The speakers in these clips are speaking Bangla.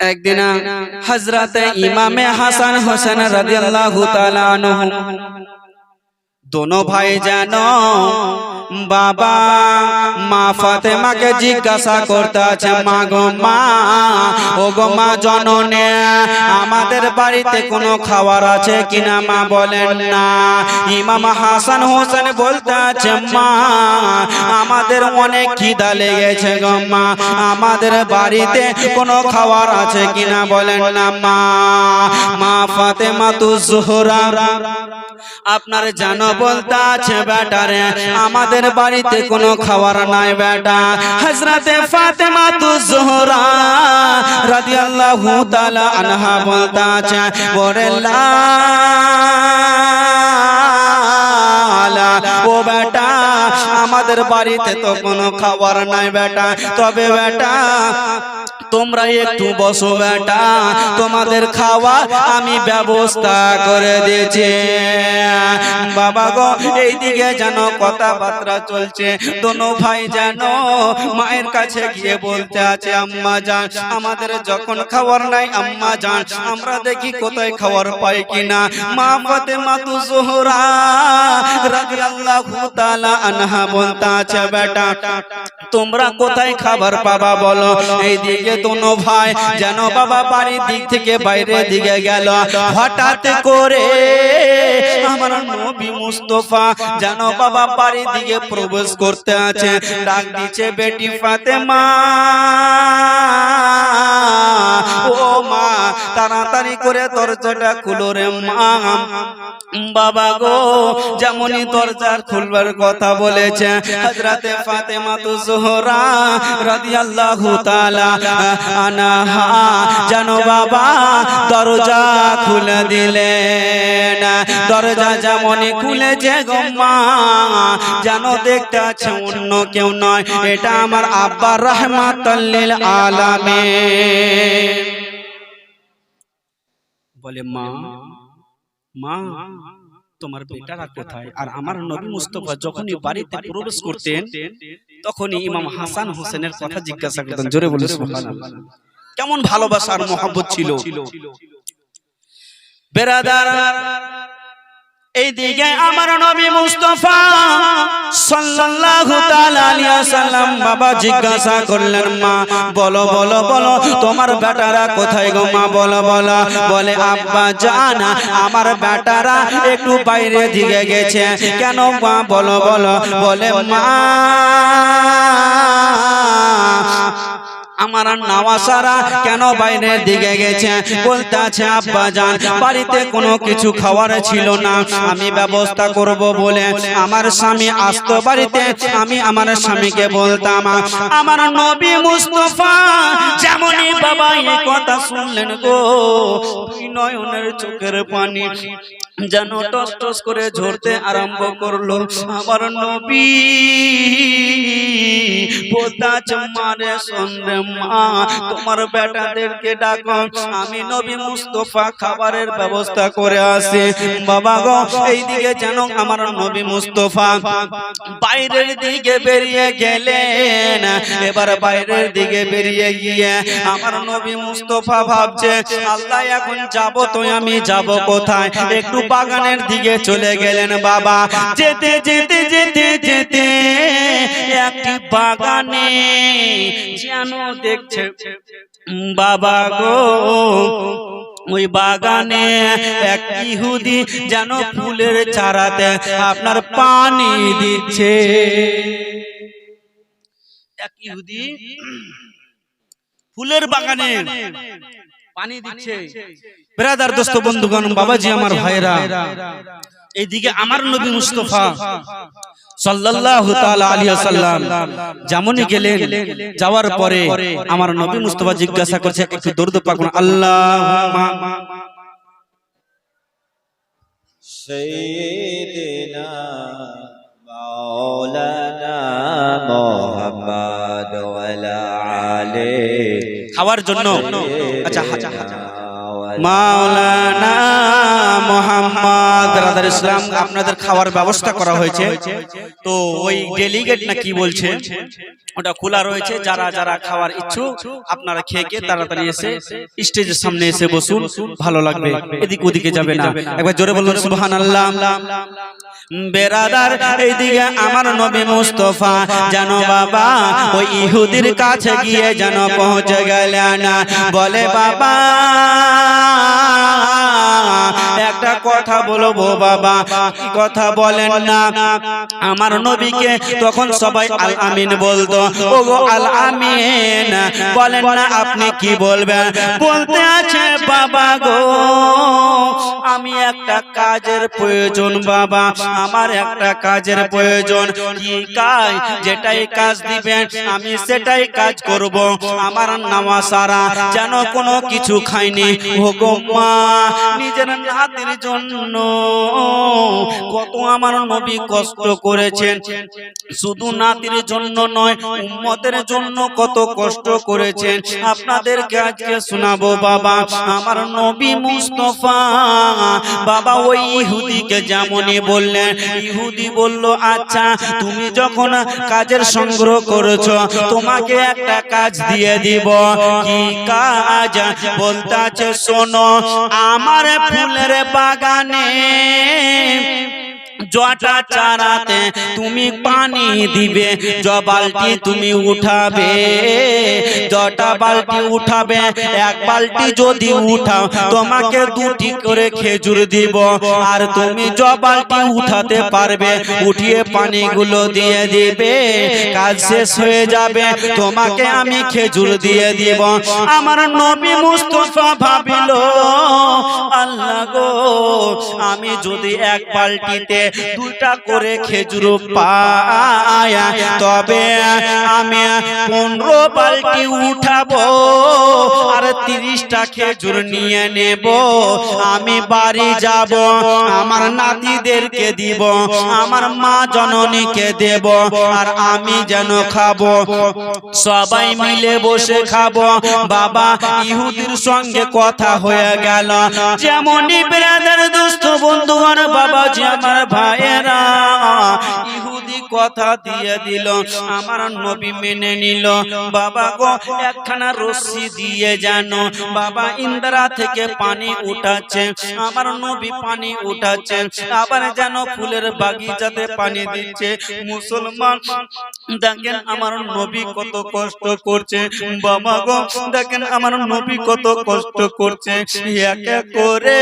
একদিন হজরত ইমামে হাসান হোসেন রাদিয়াল্লাহু তাআলা আনহু। দোনো ভাই যেন বাবা, মা ফাতেমাকে জিজ্ঞাসা করতে আছে, মা গো মা ও গো মা জননে, আমাদের বাড়িতে কোনো খাবার আছে কিনা? মা বলেন, না। ইমাম হাসান হোসেন বলতে আছে, মা, আমাদের অনেক খিদা লেগেছে গো মা, আমাদের বাড়িতে কোনো খাবার আছে কিনা? বলেন, না মা। মা ফাতেমা তু জোহরা, আপনার জানো বলতে আছে, বেটারে, আমাদের বাড়িতে কোনো খাবার নাই বেটা। হজরতে ফাতেমা তু জোহরা রাদিয়াল্লাহু তাআলা আনহা বলতে আছে ওরে লালা ও বেটা, আমাদের বাড়িতে তো কোনো খাবার নাই বেটা। তবে বেটা, তোমরা একটু বসো বেটা। তোমাদের খাওয়া আমি ব্যবস্থা করে দিয়েছি। বাবা গো, এইদিকে যেন কথাবার্তা চলছে। দোনো ভাই যেন মায়ের কাছে গিয়ে বলতে আছে, আম্মা জান আমাদের যখন খাবার নাই, আম্মা জান আমরা দেখি কোথায় খাবার পাই কিনা। মা ফাতেমা তু জোহরা তোমরা কোথায় খাবার পাবা বলো? এইদিকে দোনো ভাই যেন বাবা বাড়ির দিক থেকে বাইরে দিকে গেল। হঠাৎ করে আমার নবী মুস্তফা, যেন বাবা বাড়ির দিকে প্রবেশ করতে আছে। ডাক দিচ্ছে, বেটি ফাতেমা। ও মা, তাড়াতাড়ি করে দরজাটা খুলো রে মা। বাবা গো, যেমনই দরজার খুলবার কথা বলেছে, হযরতে ফাতেমা তু জোহরা রাদিয়াল্লাহু তাআলা আনাহা জানো বাবা দরজা খুলে দিলেন। দরজা যেমনই খুলেছে গো মা জানো দেখতে আছে অন্য কেউ নয়। এটা আমার আব্বা রহমাতাল্লিল আলামিন। বলে মা মা তোমার বেটারা কোথায়? আর আমার নবী মুস্তফা যখনই বাড়িতে প্রবেশ করতেন তখনই ইমাম হাসান হোসেনের কথা জিজ্ঞাসা করতেন জোরে বলে কেমন ভালোবাসা আর মহব্বত ছিল? বেরাদার এই দিকে আমার নবী মুস্তফা সাল্লাল্লাহু তাআলা আলাইহি ওয়াসাল্লাম বাবা জিজ্ঞাসা করলেন, মা, বলো বলো বলো, তোমার বেটারা কোথায় গো মা? বলো বলো। বলে, আব্বা জানা, আমার বেটারা একটু বাইরে দিকে গেছে। কেন মা? বলো বলো। বলে, মা আমার নামাসারা কেন বাইরের দিকে গেছে? বলতে আছে, আব্বা জান বাড়িতে কোনো কিছু খাওয়ার ছিল না। আমি ব্যবস্থা করব বলে আমার স্বামী আসতো বাড়িতে। আমি আমার স্বামীকে বলতাম, আমার নবী মুস্তফা, যেমনই বাবা এই কথা শুনলেন গো নয়নের চোখের পানি যেন টস টস করে ঝরতে আরম্ভ করল আমার নবী। মা, তোমার বেটাদেরকে ডাকো, আমি নবী মুস্তফা খাবারের ব্যবস্থা করে আসি। বাবা গো, এইদিকে যেন আমার নবী মুস্তফা বাইরের দিকে বেরিয়ে গেলেন। এবার বাইরের দিকে বেরিয়ে গিয়ে আমার নবী মুস্তফা ভাবছে, আল্লাহ এখন যাব তো আমি যাব কোথায়? একটু বাগানের দিকে চলে গেলেন বাবা। যেতে যেতে যেতে যেতে একটি বাগানে যেন দেখছে বাবা গো। ওই বাগানে এক ইহুদি যেন ফুলের চারাতে আপনার পানি দিচ্ছে। এক ইহুদি ফুলের বাগানে পানি দিচ্ছে। ব্রাদার দোস্ত বন্ধুগণ বাবাজি আমার ভাইরা এইদিকে আমার নবী মুস্তফা সাল্লাল্লাহু তাআলা আলাইহি যেমনই গেলেন যাওয়ার পরে আমার নবী মুস্তফা জিজ্ঞাসা করছে একটু আল্লাহুম্মা। মাওলানা মুহাম্মদ খাওয়ার জন্য। আচ্ছা, মাওলানা ইসলাম আপনাদের খাওয়ার ব্যবস্থা করা হয়েছে। তো ওই ডেলিগেট না কি বলছে? ওটা খোলা রয়েছে যারা যারা খাওয়ার ইচ্ছুক আপনারা খেয়ে খেয়ে তাড়াতাড়ি এসে স্টেজের সামনে এসে বসুন ভালো লাগবে। এদিক ওদিকে যাবে না। একবার জোরে বলুন সুবহানাল্লাহ। বেরাদার, এইদিকে আমার নবী মুস্তফা। জানো বাবা, ওই ইহুদির কাছে গিয়ে যেন পৌঁছে গেলেন। বলে, বাবা, একটা কথা বলব বাবা কথা বলেন না? আমার নবীকে তখন সবাই আল আমিন বলতো। ও গো আল আমিন বলেন না আপনি কি বলবেন? বলতে আছে, বাবা গো, আমি একটা কাজের প্রয়োজন বাবা আমার একটা কাজের প্রয়োজন। কি কাজ? যেটাই কাজ দিবেন, আমি সেটাই কাজ করব। আমার নামা সারা যেন কোনো কিছু খাইনি। ও গো মা, নিজের নাতির জন্য কত আমার নবী কষ্ট করেছেন। শুধু নাতির জন্য নয়, উম্মতের জন্য কত কষ্ট করেছেন। আপনাদেরকে আজকে শোনাবো, বাবা, আমার নবী মুস্তফা, বাবা, ওই ইহুদিকে যেমনই বললেন ইহুদি বলল আচ্ছা তুমি যখন কাজের সংগ্রহ করেছ, তোমাকে একটা কাজ দিয়ে দিব। কি কাজ? বলতে আছে, শোনো, আমার ফুলের বাগানে জটা চারাতে তুমি পানি দিবে জ বালতি তুমি উঠাবে, জটা বালতি উঠাবে, এক বালতি যদি উঠাও, তোমাকে দুটি করে খেজুর দিব, আর তুমি জ বালতি উঠাতে পারবে, উঠিয়ে পানিগুলো দিয়ে দিবে, কাজ শেষ হয়ে যাবে, তোমাকে আমি খেজুর দিয়ে দিব। আমার নবী মুস্তফা ভাবিল, আল্লাহ গো, আমি যদি এক বালতিতে দুটা করে খেজুর পাই তবে আমি পনেরো বালতি উঠাবো আর তিরিশটা খেজুর নিয়ে নেব। আমি বাড়ি যাব আমার নাতিদেরকে দিব আমার মা জননীকে দেব আর আমি যেন খাব। সবাই মিলে বসে খাব। বাবা ইহুদির সঙ্গে কথা হয়ে গেল। যেমনই ব্রাদার দোস্ত বন্ধুগণ বাবা যে আমার ভাইয়েরা ইহুদি কথা দিয়ে দিল আমার নবী মেনে নিল। বাবা গো একখানা রশ্মি দিয়ে জানো বাবা ইন্দ্রা থেকে পানি উঠাচ্ছে আমার নবী পানি উঠাচ্ছে আবার যেন ফুলের বাগিচাতে পানি দিচ্ছে। মুসলমান দেখেন আমার নবী কত কষ্ট করছে। বাবা গো দেখেন আমার নবী কত কষ্ট করছে। এক এক করে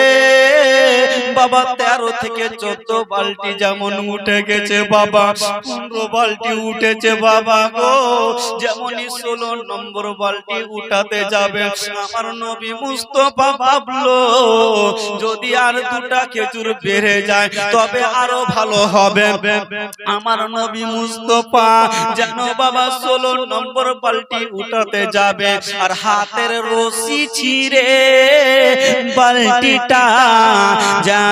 বাবা, তেরো থেকে চোদ্দ বালতি যেমন উঠে গেছে বাবা, পনেরো বালতি উঠেছে বাবা গো। যেমনই ষোলো নম্বর বালতি উঠাতে যাবে, আমার নবী মুস্তফা ভাবলো, যদি আর দুটা খেজুর বেড়ে যায়, তবে আরও ভালো হবে। আমার নবী মুস্তফা যেন বাবা ষোলো নম্বর বালতি উঠাতে যাবে, আর হাতের রশি ছিঁড়ে বালতিটা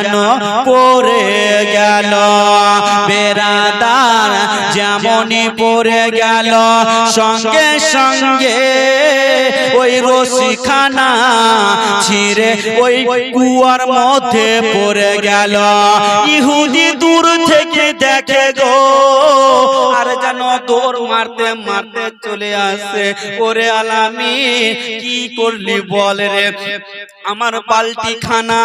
যেন পড়ে গেল। বেড়াদার যেমনই পড়ে গেল, সঙ্গে সঙ্গে ওই রশিখানা ছিঁড়ে ওই কুয়ার মধ্যে পড়ে গেল। ইহুদি দূর থেকে দেখে গো, আর যেন দৌড় মারতে মারতে চলে আসে। ওরে আলামি কি করলি বল রে? আমার পাল্টি খানা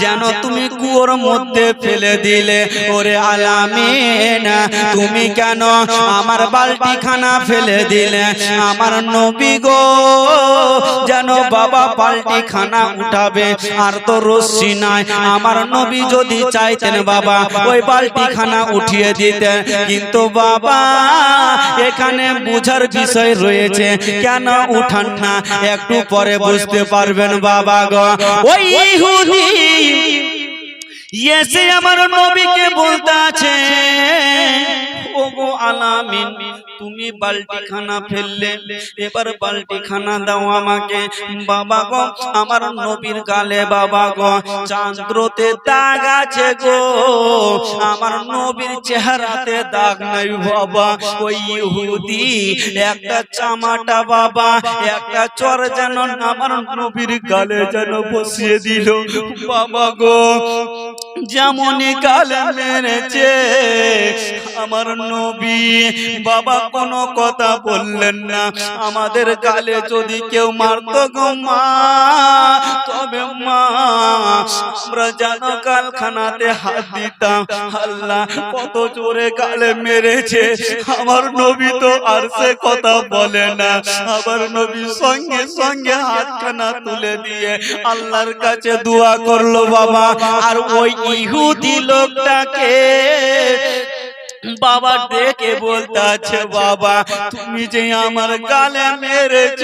যেন তুমি কুয়োর মধ্যে ফেলে দিলে। ওরে আলামিন তুমি কেন আমার বালতি খানা ফেলে দিলে? আমার নবী গো যেন বাবা পাল্টি খানা উঠাবে। আর তো রশ্মি নাই। আমার নবী যদি চাইতেন বাবা ওই বালতি খানা উঠিয়ে দিতেন। কিন্তু বাবা এখানে বুঝার বিষয় রয়েছে। কেন উঠান না? একটু পরে বুঝতে পারবেন বাবা গো। আমার নবীকে বলতে আছে তুমি বালতি খানা ফেললে এবার বালতি খানা দাও আমাকে। বাবা গো আমার নবীর গালে বাবা গো চান্দ্রতে দাগ আছে গো। আমার নবীর চেহারাতে দাগ নাই বাবা। ওই ইহুদি একটা চামাটা বাবা একটা চর যেন আমার নবীর গালে যেন বসিয়ে দিল। বাবা গো যেমন গালে মেরেছে আমার নবী বাবা কোনো কথা বললেন না। আমাদের গালে যদি কেউ মারত গো মা, তবে মা, আমরা যেন কালখানাতে হাত দিতাম। আল্লাহ কত জোরে গালে মেরেছে। আমার নবী তো আর সে কথা বলে না। আবার নবী সঙ্গে সঙ্গে হাতখানা তুলে দিয়ে আল্লাহর কাছে দোয়া করল, বাবা। আর ওই ইহুদি লোকটাকে বাবা ডেকে বলতে আছে বাবা, তুমি যে আমার গালে মেরেছ,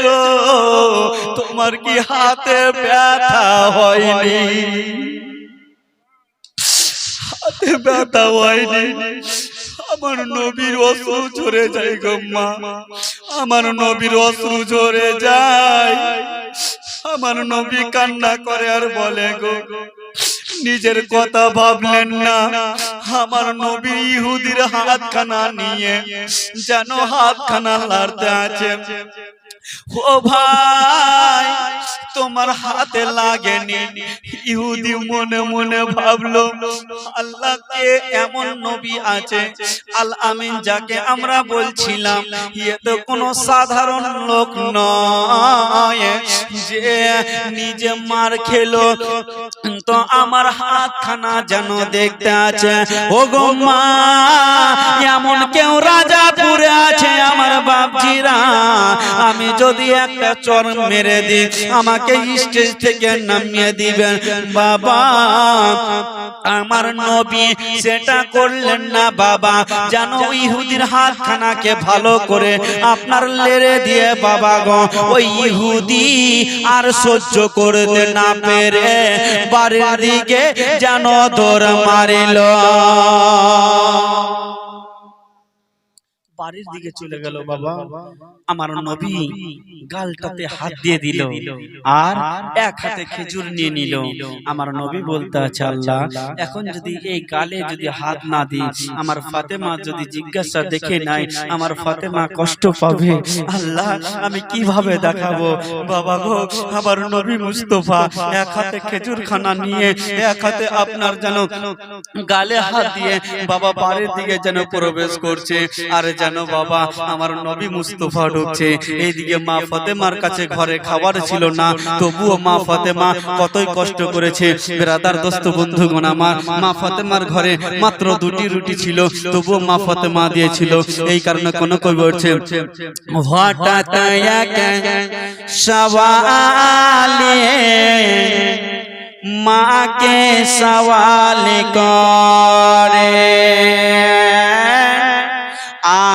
তোমার কি হাতে ব্যথা হয়নি? হাতে ব্যথা হয়নি। আমার নবীর অশ্রু ঝরে যায় গো আমার নবীর অশ্রু ঝরে যায়। আমার নবী কান্না করে আর বলে গো নিজের কথা ভাবলেন না। আমার নবী ইহুদির হাতখানা নিয়ে যেন হাতখানা লাড়তে আছে। ও ভাই, তোমার হাতে লাগেনি। ইহুদি মনে মনে ভাবলো আল্লাহকে এমন নবী আছে? আল আমিন যাকে আমরা বলছিলাম ইয়ে তো কোনো সাধারণ লোক নয়। যে নিজে মার খেলো, তো আমার হাতখানা যেন দেখতে আছে। ও গো মা, এমন কেউ রাজাপুরে আছে, আমার বাপজিরা। আমি যদি একটা চর মেরে দিই আমাকে স্টেজ থেকে নামিয়ে দিবেন। বাবা, আমার নবী সেটা করলেন না, বাবা। যেন ইহুদির হাতখানাকে ভালো করে আপনার লেরে দিয়ে, বাবা গো। ওই ইহুদি আর সহ্য করতে না পেরে বাড়ির দিকে যেন দৌড় মারিল। বাড়ির দিকে চলে গেল বাবা। আমার নবী গালটাতে হাত দিয়ে দিল। আর এক হাতে খেজুর নিয়ে নিল। আমার নবী বলতে আছে আল্লাহ এখন যদি এই গালে যদি হাত না দিই আমার ফাতেমা যদি জিজ্ঞাসা দেখে নাই আমার ফাতেমা কষ্ট পাবে। আল্লাহ আমি কীভাবে দেখাবো? বাবা গো আমার নবী মুস্তফা এক হাতে খেজুর খানা নিয়ে এক হাতে আপনার যেন গালে হাত দিয়ে বাবা বাড়ির দিকে যেন প্রবেশ করছে। আর যেন বাবা, আমার নবী মুস্তফা ঢুকছে। এইদিকে মা ফতেমার কাছে ঘরে খাবার ছিল না, তবুও মা ফতেমা কতই কষ্ট করেছে। বেরাদার দোস্ত বন্ধুগণ আমার, মা ফতেমার ঘরে মাত্র দুটি রুটি ছিল, তবুও মা ফতেমা দিয়েছিল। এই কারণে কোনো কই বলছে মাকে সওয়াল করে।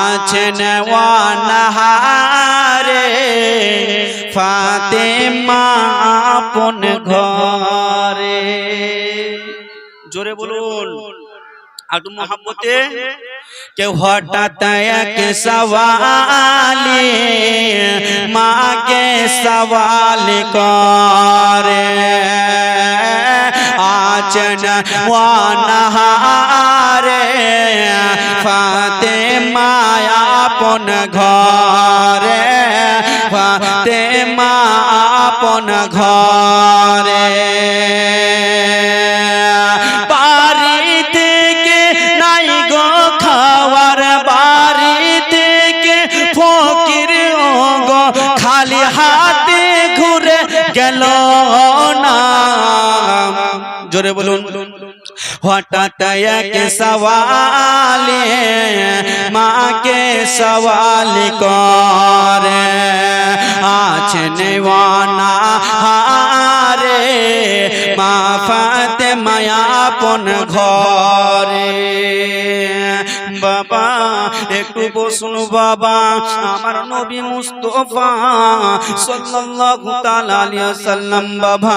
আছেন ওয়ানহারে ফাতেমা আপন ঘরে। জোরে বলুন। আটু মোহাম্মতে কেউ হঠাৎ এক সওয়ালে মাকে সওয়াল করে আচন ওয়ানাহারে ফাতেমা আপন ঘরে ফাতেমা আপন ঘরে বাড়ি জোরে বলুন হঠাৎ এক সওয়ালে মাকে সওয়াল করে আছেন ওয়ানা হারে মা ফাতেমা আপন ঘরে বাবা, একটু বসুন বাবা। আমার নবী মুস্তফা সাল্লাল্লাহু তাআলা আলাইহি ওয়াসাল্লাম বাবা,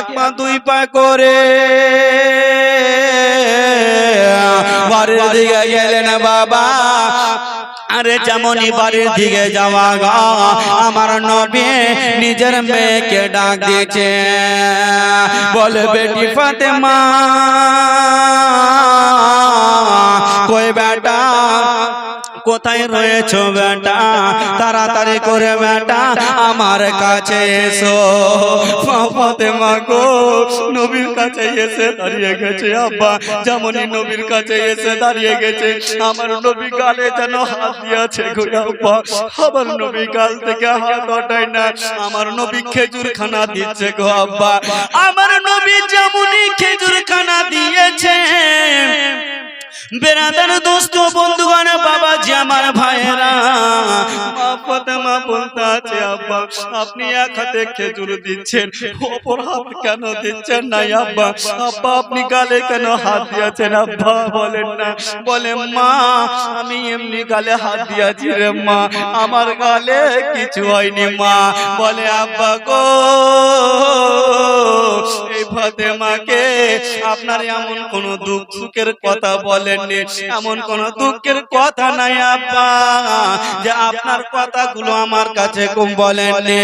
এক পা দুই পা করে। বাড়ির দিকে গেলেন বাবা। আরে যেমনই বাড়ির দিকে যাওয়া গা আমার নবী নিজের মেয়েকে ডাক দিয়েছে। বলে বেটি ফাতেমা কই বেটা? কোথায় রয়েছো বেটা? তাড়াতাড়ি করে বেটা, আমার কাছে এসো। ফাতেমা গো, নবীর কাছে এসে দাঁড়িয়ে গেছে, আব্বা। যেমনই নবীর কাছে এসে দাঁড়িয়ে গেছে, আমার নবী গালে যেন হাত দিয়েছে আব্বা। আমার নবী গাল থেকে হাত হটায় না, আমার নবী খেজুর খানা দিচ্ছে গো আব্বা। আমার নবী যেমনই খেজুর খানা দিয়েছে বেরাদার দোস্ত বন্ধুগণ বাবা জি আমার আপনি হাতে আপনি গালে কেন হাত দিয়েছেন? আব্বা, বলেন না। বলে, মা, আমি এমনি গালে হাত দিয়েছি রে মা, আমার গালে কিছু হয়নি মা। বলে, আব্বা গো ফাতেমাকে আপনার এমন কোন দুঃখ সুখের কথা বলেননি, এমন কোন দুঃখের কথা নাই আব্বা, যে আপনার কথাগুলো আমার কাছে কম বলেননি।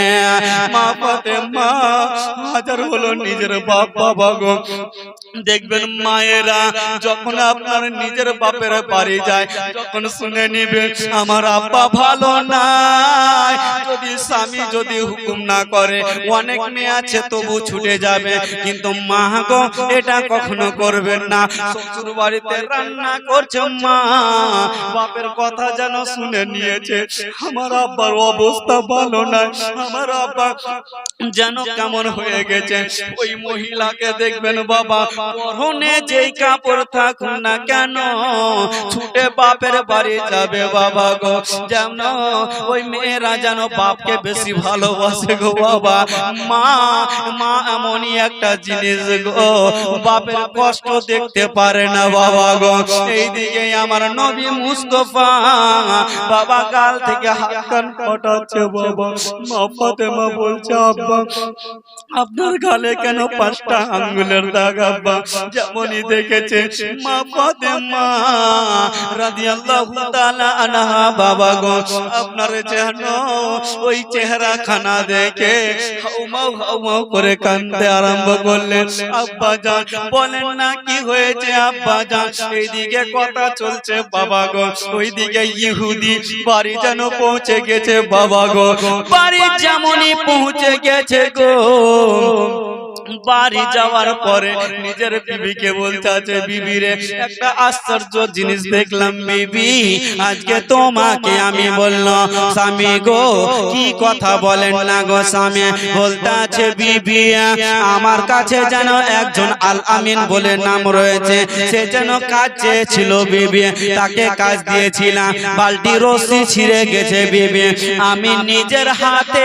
মা ফাতেমা হাজার হলো নিজের বাপ, বাবা গো। দেখবেন মায়েরা যখন আপনার নিজের বাপের বাড়ি যায়, যখন শুনে নিবে, আমার আব্বা ভালো নাই। যদি স্বামী যদি হুকুম না করে, অনেক মেয়ে আছে তবু ছুটে যাবে, কিন্তু মা গো, এটা কখনো করবেন না। শ্বশুর বাড়িতে রান্না করছে মা। বাপের কথা যেন শুনে নিয়েছে। আমার আব্বার অবস্থা ভালো না আমার আব্বা যেন কেমন হয়ে গেছে। ওই মহিলাকে দেখবেন বাবা, পরনে যেই কাপড় থাকুন না কেন, ছুটে বাপের বাড়ি যাবে বাবা গো। যেন ওই মেয়েরা যেন বাপকে বেশি ভালোবাসে গো বাবা। মা মা এমনই একটা জিনিস গো বাপের কষ্ট দেখতে পারে না বাবা গো। এইদিকে আমার নবী মুস্তফা। বাবা কাল থেকে বাবা। মা বলছে, আব্বা, আপনার গালে কেন পাঁচটা আঙ্গুলের দাগ, আব্বা? যেমনই দেখেছে মা তাআলা আনহা, বাবা গো, আপনার যেন ওই চেহারা খানা দেখে হাউমাউ হাউমাউ করে কাঁদতে আরম্ভ করলেন আব্বা যা বলেন না, কি হয়েছে আব্বা যা এইদিকে কথা চলছে, বাবা গো। ওইদিকে ইহুদি বাড়ি যেন পৌঁছে গেছে, বাবা গো। বাড়ি যেমনই পৌঁছে গেছে গো। বাড়ি যাওয়ার পরে নিজের বিবিকে বলতে আছে, বিবি রে, একটা আশ্চর্য জিনিস দেখলাম, বিবি। আজকে তোমাকে আমি বললাম স্বামী গো, কি কথা বলেন না গো স্বামী? বলতে আছে, বিবি, আমার কাছে যেন একজন আল আমিন বলে নাম রয়েছে। সে যেন কাজ চেয়েছিল, বিবি। তাকে কাজ দিয়েছিলাম। বালতি রশি ছিঁড়ে গেছে, বিবি। আমি নিজের হাতে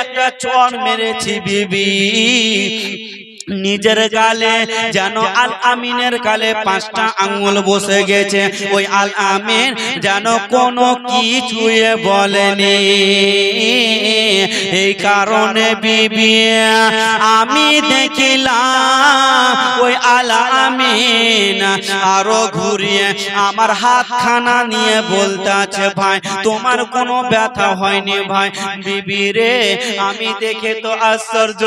একটা চড় মেরেছি, বিবি। deep নিজের গালে যেন আল আমিনের গালে পাঁচটা আঙ্গুল বসে গেছে। ওই আল আমিন যেন কোনো কিছুয়ে বলেনি। এই কারণে বিবি, আমি দেখিলাম ওই আল আমিন আরও ঘুরিয়ে আমার হাতখানা নিয়ে বলতে আছে ভাই, তোমার কোনো ব্যথা হয়নি ভাই? বিবি রে, আমি দেখে তো আশ্চর্য।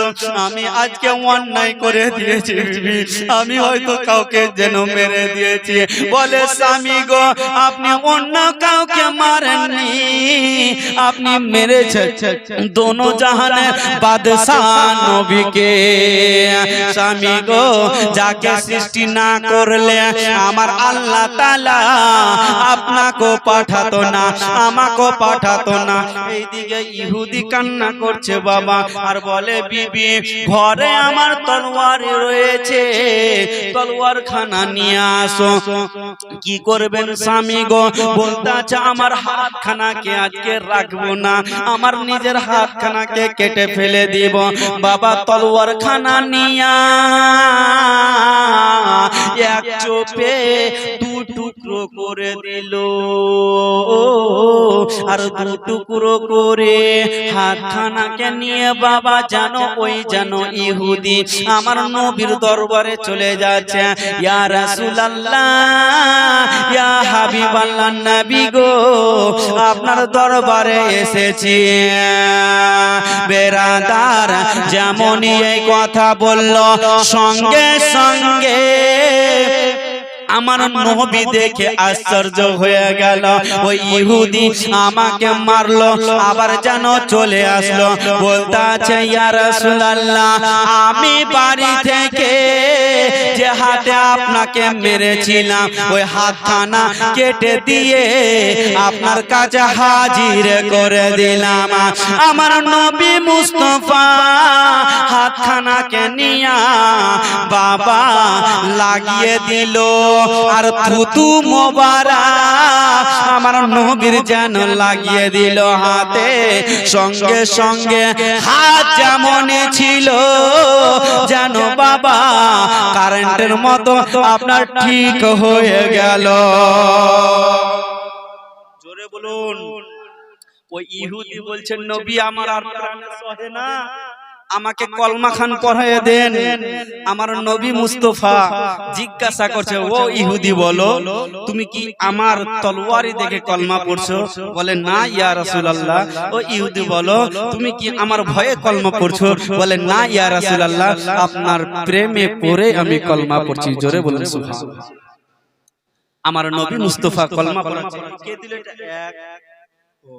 আমি আজকে অন্যায় করে দিয়েছি বিবি। আমি হয়তো কাউকে যেন মেরে দিয়েছি। বলে, স্বামী গো, আপনি অন্য কাউকে মারেননি। আপনি মেরেছেন দোনো বাদশাহ নবীকে। স্বামী গো, যাকে সৃষ্টি না করলে আমার আল্লাহ তালা আপনাকে পাঠাতো না আমাকে পাঠাতো না। এইদিকে ইহুদি কান্না করছে বাবা, আর বলে, বিবি, ঘরে আমার তলোয়ার রয়েছে। তলোয়ার খানা নিয়ে আসো। কি করবেন স্বামী গো? বলতে আছে, আমার হাত খানাকে আজকে রাখব না। আমার নিজের হাত খানাকে কেটে ফেলে দিব। বাবা তলোয়ার খানা নিয়া এক চোপে দু টুকরো করে দিল। আর দু টুকরো করে হাতখানাকে নিয়ে বাবা, জানো ওই জানো ইহুদি। আমার নবীর দরবারে চলে যাচ্ছে। ইয়া আপনার দরবারে এসেছি। বেরাদার যেমনই এই কথা বলল, সঙ্গে সঙ্গে আমার নবী দেখে আশ্চর্য হয়ে গেল। ওই ইহুদি আমাকে মারলো আবার যেন চলে আসলো। বলতে আছে ইয়া রাসূলুল্লাহ আমি বাড়ি থেকে যে হাতে আপনাকে মেরেছিলাম ওই হাতখানা কেটে দিয়ে আপনার কাছে হাজির করে দিলাম। আমার নবী মুস্তফা হাতখানাকে নিয়া বাবা লাগিয়ে দিল। আর থুতু মোবারা আমার নবীর যেন লাগিয়ে দিল হাতে। সঙ্গে সঙ্গে হাত যেমন ছিল, যেন বাবা কারেন্টের মতো আপনার ঠিক হয়ে গেল। জোরে বলুন। ওই ইহুদি বলছেন, নবী, আমার আর প্রাণে সহে না। আমাকে কলমা খান পড়ায় দেন। আমার নবী মুস্তফা জিজ্ঞাসা করছে ও ইহুদি বলো তুমি কি আমার তলোয়ারি দেখে কলমা পড়ছো? বলে না ইয়া রাসূলুল্লাহ। ও ইহুদি বলো তুমি কি আমার ভয়ে কলমা পড়ছো? বলে না ইয়া রাসূলুল্লাহ আপনার প্রেমে পড়ে আমি কলমা পড়ছি। জোরে বলুন সুবহানাল্লাহ। আমার নবী মুস্তফা কলমা পড়াচ্ছে। কে দিল এটা? এক ও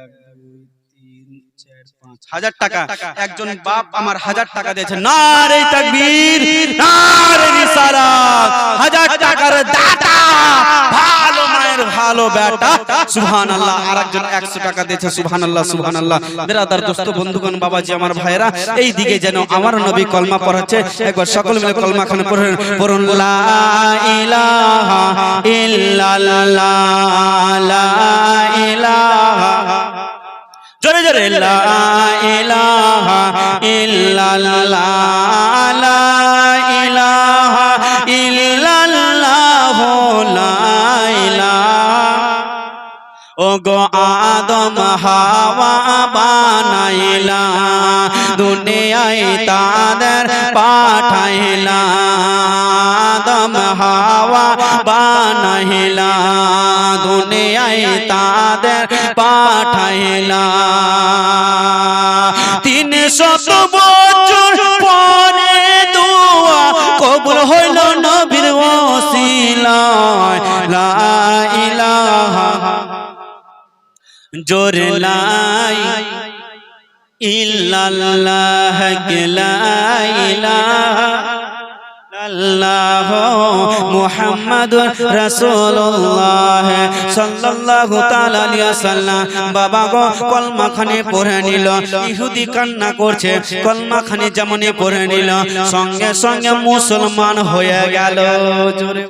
এক দুই হাজার টাকা। একজন বাপ আমার হাজার টাকা দিয়েছে। না রে তাকবীর না রে রিসালাত। হাজার টাকার দাতা। ভালো মায়ের ভালো বেটা। সুবহানাল্লাহ। আরেকজন 100 টাকা দিয়েছে। সুবহানাল্লাহ সুবহানাল্লাহ। বিরাদার দোস্ত বন্ধুগণ বাবাজি আমার ভাইরা এই দিকে যেন আমার নবী কলমা পড়াচ্ছে একবার সকল মিলে কলমা খানে পড়ুন। পড়ুন। লা ইলাহা ইল্লাল্লাহ। লা ইলাহা জোরে জোরে লা ইলাহা ইল্লাল্লাহ ও গো আদম হাওয়া বানাইলা, দুনিয়ায় তাদের পাঠাইলা। আদম হাওয়া বানাইলা, দুনিয়ায় তাদের পাঠাইলা। তিন জোর লাই ইল্লাল্লাহ আল্লাহ মুহাম্মাদুর রাসূলুল্লাহ সাল্লাল্লাহু তাআলা আলাইহি ওয়াসাল্লাম। বাবা গো কলমা খানে পড়ে নিল ইহুদি কান্না করছে কলমা খানে যেমনই পড়ে নিল সঙ্গে সঙ্গে মুসলমান হয়ে গেল। জোরে